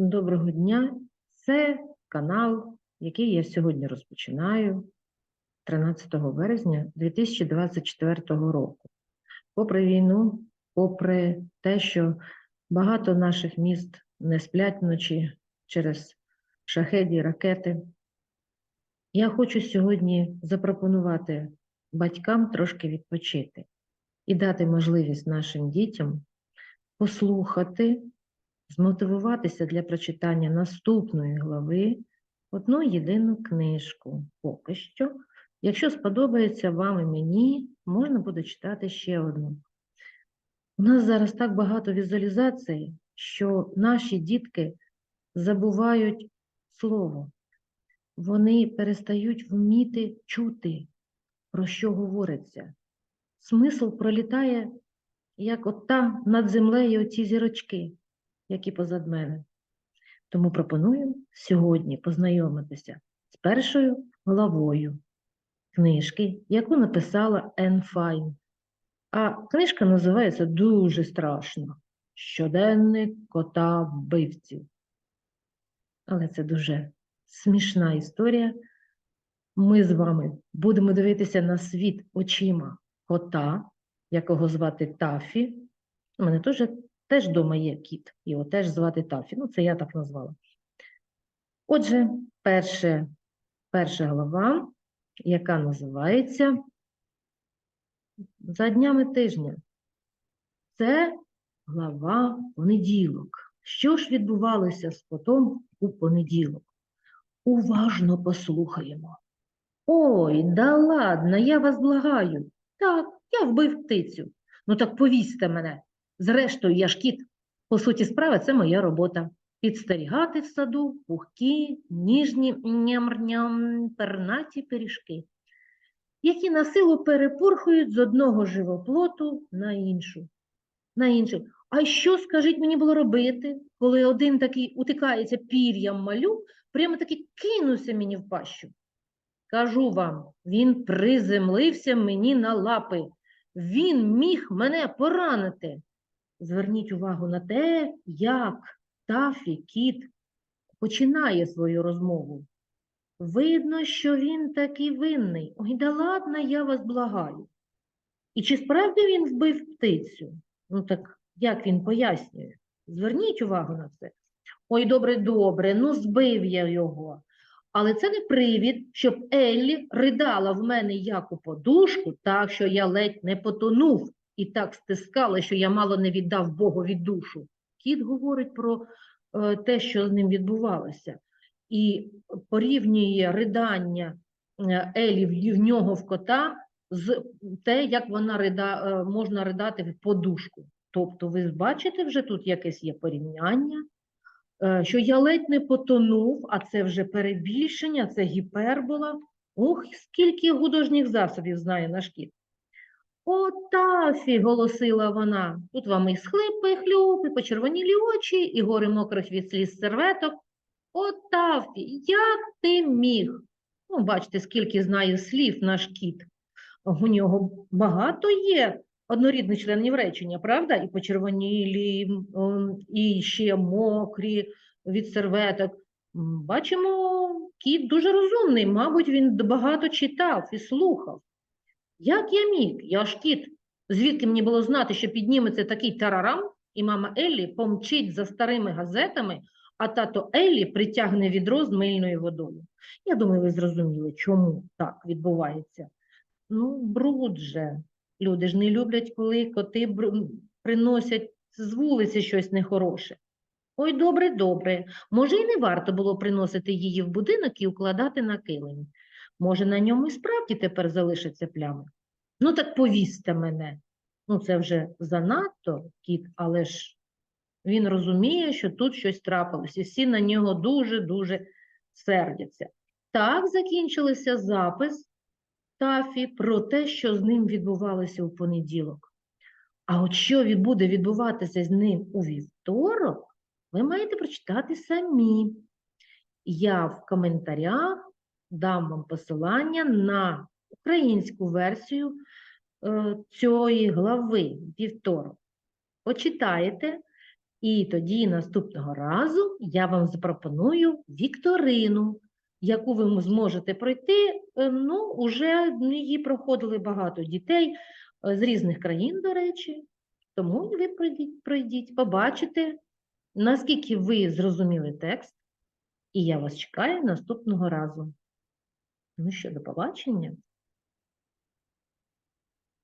Доброго дня. Це канал, який я сьогодні розпочинаю 13 березня 2024 року. Попри війну, попри те, що багато наших міст не сплять вночі через шахеді, ракети, я хочу сьогодні запропонувати батькам трошки відпочити і дати можливість нашим дітям послухати змотивуватися для прочитання наступної глави одну єдину книжку поки що. Якщо сподобається вам і мені, можна буде читати ще одну. У нас зараз так багато візуалізацій, що наші дітки забувають слово. Вони перестають вміти чути, про що говориться. Смисл пролітає, як от там над землею ці зірочки які позад мене. Тому пропоную сьогодні познайомитися з першою главою книжки, яку написала Енн Файн. А книжка називається дуже страшно Щоденник кота вбивців. Але це дуже смішна історія. Ми з вами будемо дивитися на світ очима кота, якого звати Тафі. У мене теж Теж вдома є кіт, його теж звати Тафі. Ну, це я так назвала. Отже, перше, перша глава, яка називається За днями тижня. Це глава понеділок. Що ж відбувалося з котом у понеділок? Уважно послухаємо. Ой, да ладно, я вас благаю. Так, я вбив птицю. Ну так повісьте мене. Зрештою, я ж кіт. По суті справи, це моя робота. Підстерігати в саду пухкі, ніжні ням-ням, пернаті пиріжки, які на силу перепурхують з одного живоплоту на іншу. на інший. А що, скажіть, мені було робити, коли один такий утикається пір'ям малю, прямо таки кинувся мені в пащу? Кажу вам, він приземлився мені на лапи. Він міг мене поранити. Зверніть увагу на те, як Тафі кіт починає свою розмову. Видно, що він такий винний. Ой, да ладно, я вас благаю. І чи справді він вбив птицю? Ну так як він пояснює? Зверніть увагу на це. Ой, добре, добре, ну збив я його. Але це не привід, щоб Еллі ридала в мене як у подушку, так що я ледь не потонув і так стискала, що я мало не віддав Богові душу. Кіт говорить про е, те, що з ним відбувалося, і порівнює ридання е, Елі в, нього в кота з те, як вона рида, е, можна ридати в подушку. Тобто, ви бачите, вже тут якесь є порівняння, що я ледь не потонув, а це вже перебільшення, це гіпербола. Ох, скільки художніх засобів знає наш кіт. О, Тафі, голосила вона. Тут вам і схлипи, і хлюп, і почервонілі очі, і гори мокрих від сліз серветок. О, Тафі, як ти міг? Ну, бачите, скільки знає слів наш кіт. У нього багато є однорідних членів речення, правда? І почервонілі, і ще мокрі від серветок. Бачимо, кіт дуже розумний, мабуть, він багато читав і слухав. Як я міг? Я ж кіт. Звідки мені було знати, що підніметься такий тарарам, і мама Еллі помчить за старими газетами, а тато Еллі притягне відро з мильною водою. Я думаю, ви зрозуміли, чому так відбувається. Ну, бруд же. Люди ж не люблять, коли коти приносять з вулиці щось нехороше. Ой, добре, добре. Може, і не варто було приносити її в будинок і укладати на килим. Може, на ньому і справді тепер залишаться плями? Ну, так повісьте мене. Ну, це вже занадто кіт, але ж він розуміє, що тут щось трапилось, і всі на нього дуже-дуже сердяться. Так закінчився запис Тафі про те, що з ним відбувалося у понеділок. А от що буде відбуватися з ним у вівторок, ви маєте прочитати самі. Я в коментарях дам вам посилання на українську версію е, цієї глави вівторок. Почитаєте І тоді наступного разу я вам запропоную вікторину, яку ви зможете пройти. е, Ну, уже її проходили багато дітей е, з різних країн, до речі. Тому ви пройдіть, пройдіть, побачите, наскільки ви зрозуміли текст, і я вас чекаю наступного разу. Ну що, до побачення.